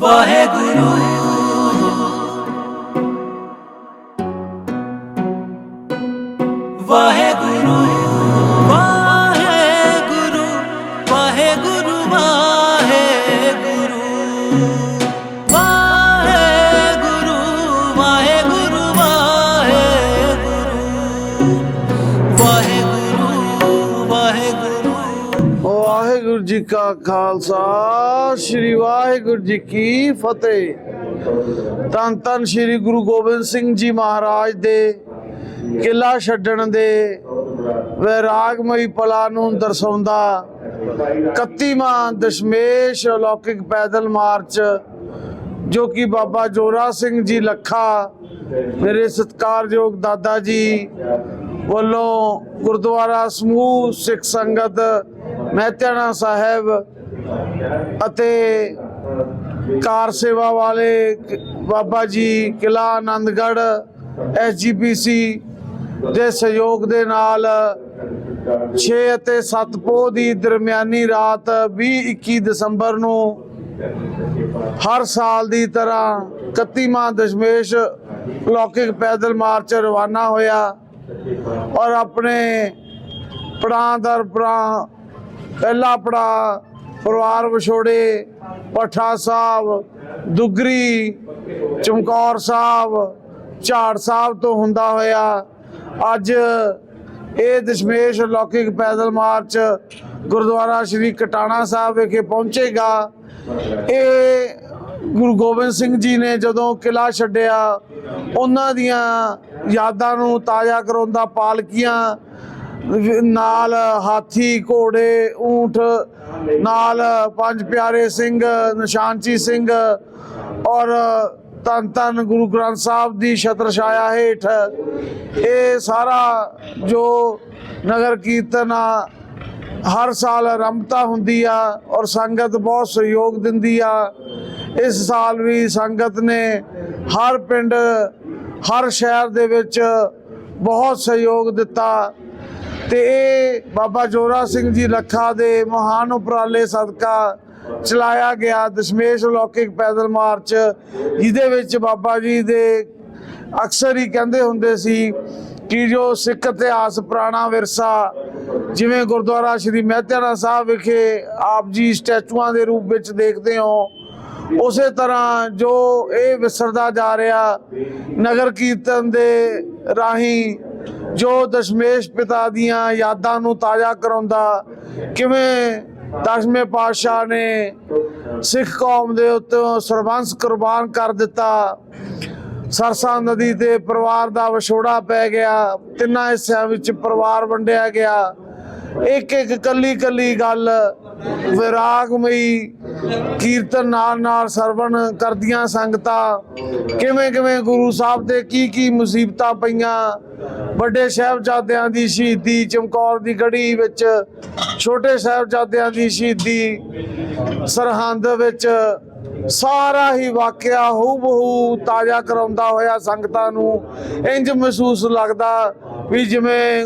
वह गुरु ਵਾਹਿਗੁਰੂ ਜੀ ਕਾ ਖਾਲਸਾ, ਸ੍ਰੀ ਵਾਹਿਗੁਰੂ ਜੀ ਕੀ ਫਤਿਹ। ਤਨ ਤਨ ਸ੍ਰੀ ਗੁਰੂ ਗੋਬਿੰਦ ਸਿੰਘ ਜੀ ਮਹਾਰਾਜ ਦੇ ਕਿਲਾ ਛੱਡਣ ਦੇ ਵੈਰਾਗਮਈ ਪਲਾ ਨੂੰ ਦਰਸਾਉਂਦਾ 31ਵਾਂ ਦਸ਼ਮੇਸ਼ ਅਲੌਕਿਕ ਪੈਦਲ ਮਾਰਚ, ਜੋ ਕਿ ਬਾਬਾ ਜੋਰਾ ਸਿੰਘ ਜੀ ਲੱਖਾ, ਮੇਰੇ ਸਤਿਕਾਰਯੋਗ ਦਾਦਾ ਜੀ ਵੱਲੋਂ ਗੁਰਦੁਆਰਾ ਸਮੂਹ ਸਿੱਖ ਸੰਗਤ ਮਹਿਤਿਆਣਾ ਸਾਹਿਬ ਅਤੇ ਕਾਰ ਸੇਵਾ ਵਾਲੇ ਬਾਬਾ ਜੀ ਕਿਲਾ ਆਨੰਦਗੜ੍ਹ ਐਸਜੀਪੀਸੀ ਦੇ ਸਹਿਯੋਗ ਦੇ ਨਾਲ 6 ਅਤੇ 7 ਪੋਹ ਦੀ ਦਰਮਿਆਨੀ ਰਾਤ 20 21 ਦਸੰਬਰ ਨੂੰ ਹਰ ਸਾਲ ਦੀ ਤਰ੍ਹਾਂ 31ਵਾਂ ਦਸ਼ਮੇਸ਼ ਲੌਕਿਕ ਪੈਦਲ ਮਾਰਚ ਰਵਾਨਾ ਹੋਇਆ ਔਰ ਆਪਣੇ ਪੜਾਂ ਦਰ ਪੜਾਂ ਪਹਿਲਾ ਆਪਣਾ ਪਰਿਵਾਰ ਵਿਛੋੜੇ ਪਠਾ ਸਾਹਿਬ, ਦੁਗਰੀ, ਚਮਕੌਰ ਸਾਹਿਬ, ਝਾੜ ਸਾਹਿਬ ਤੋਂ ਹੁੰਦਾ ਹੋਇਆ। ਅੱਜ ਇਹ ਦਸ਼ਮੇਸ਼ ਲੌਕਿਕ ਪੈਦਲ ਮਾਰਚ ਗੁਰਦੁਆਰਾ ਸ਼੍ਰੀ ਕਟਾਣਾ ਸਾਹਿਬ ਵਿਖੇ ਪਹੁੰਚੇਗਾ। ਇਹ ਗੁਰੂ ਗੋਬਿੰਦ ਸਿੰਘ ਜੀ ਨੇ ਜਦੋਂ ਕਿਲਾ ਛੱਡਿਆ, ਉਹਨਾਂ ਦੀਆਂ ਯਾਦਾਂ ਨੂੰ ਤਾਜ਼ਾ ਕਰਾਉਂਦਾ ਪਾਲਕੀਆਂ ਨਾਲ ਹਾਥੀ, ਘੋੜੇ, ਊਂਠ, ਨਾਲ ਪੰਜ ਪਿਆਰੇ ਸਿੰਘ, ਨਿਸ਼ਾਨਚੀ ਸਿੰਘ ਔਰ ਧੰਨ ਧੰਨ ਗੁਰੂ ਗ੍ਰੰਥ ਸਾਹਿਬ ਦੀ ਛਤਰ ਛਾਇਆ ਹੇਠ ਇਹ ਸਾਰਾ ਜੋ ਨਗਰ ਕੀਰਤਨ ਆ, ਹਰ ਸਾਲ ਆਰੰਭਤਾ ਹੁੰਦੀ ਆ ਔਰ ਸੰਗਤ ਬਹੁਤ ਸਹਿਯੋਗ ਦਿੰਦੀ ਆ। ਇਸ ਸਾਲ ਵੀ ਸੰਗਤ ਨੇ ਹਰ ਪਿੰਡ, ਹਰ ਸ਼ਹਿਰ ਦੇ ਵਿੱਚ ਬਹੁਤ ਸਹਿਯੋਗ ਦਿੱਤਾ। ਤੇ ਇਹ ਬਾਬਾ ਜੋਰਾ ਸਿੰਘ ਜੀ ਲੱਖਾ ਦੇ ਮਹਾਨ ਉਪਰਾਲੇ ਸਦਕਾ ਚਲਾਇਆ ਗਿਆ ਦਸ਼ਮੇਸ਼ ਲੌਕਿਕ ਪੈਦਲ ਮਾਰਚ, ਜਿਹਦੇ ਵਿੱਚ ਬਾਬਾ ਜੀ ਦੇ ਅਕਸਰ ਹੀ ਕਹਿੰਦੇ ਹੁੰਦੇ ਸੀ ਕਿ ਜੋ ਸਿੱਖ ਇਤਿਹਾਸ ਪੁਰਾਣਾ ਵਿਰਸਾ, ਜਿਵੇਂ ਗੁਰਦੁਆਰਾ ਸ਼੍ਰੀ ਮਹਿਤਿਆਣਾ ਸਾਹਿਬ ਵਿਖੇ ਆਪ ਜੀ ਸਟੈਚੂਆਂ ਦੇ ਰੂਪ ਵਿੱਚ ਦੇਖਦੇ ਹੋ, ਉਸੇ ਤਰ੍ਹਾਂ ਜੋ ਇਹ ਵਿਸਰਦਾ ਜਾ ਰਿਹਾ ਨਗਰ ਕੀਰਤਨ ਦੇ ਰਾਹੀਂ ਜੋ ਦਸ਼ਮੇਸ਼ ਪਿਤਾ ਦੀਆਂ ਯਾਦਾਂ ਨੂੰ ਤਾਜ਼ਾ ਕਰਾਉਂਦਾ ਕਿਵੇਂ ਦਸਵੇਂ ਪਾਤਸ਼ਾਹ ਨੇ ਸਿੱਖ ਕੌਮ ਦੇ ਉੱਤੇ ਸਰਬੰਸ ਕੁਰਬਾਨ ਕਰ ਦਿੱਤਾ। ਸਰਸਾ ਨਦੀ ਤੇ ਪਰਿਵਾਰ ਦਾ ਵਿਛੋੜਾ ਪੈ ਗਿਆ। ਤਿੰਨਾਂ ਹਿੱਸਿਆਂ ਵਿੱਚ ਪਰਿਵਾਰ ਵੰਡਿਆ ਗਿਆ। ਇੱਕ ਇੱਕ ਕੱਲੀ ਕੱਲੀ ਗੱਲ ਵਿਰਾਗਮਈ ਕੀਰਤਨ ਨਾਲ ਨਾਲ ਸਰਵਣ ਕਰਦੀਆਂ ਸੰਗਤਾਂ। ਕਿਵੇਂ ਕਿਵੇਂ ਗੁਰੂ ਸਾਹਿਬ ਦੇ ਕੀ ਕੀ ਮੁਸੀਬਤਾਂ ਪਈਆਂ। ਵੱਡੇ ਸਾਹਿਬਜ਼ਾਦਿਆਂ ਦੀ ਸ਼ਹੀਦੀ, ਚਮਕੌਰ ਦੀ ਗੜੀ ਵਿੱਚ ਛੋਟੇ ਸਾਹਿਬਜ਼ਾਦਿਆਂ ਦੀ ਸ਼ਹੀਦੀ, ਸਰਹੰਦ ਵਿੱਚ ਸਾਰਾ ਹੀ ਵਾਕਿਆ ਹੂ ਬਹੂ ਤਾਜ਼ਾ ਕਰਾਉਂਦਾ ਹੋਇਆ ਸੰਗਤਾਂ ਨੂੰ ਇੰਜ ਮਹਿਸੂਸ ਲੱਗਦਾ ਵੀ ਜਿਵੇਂ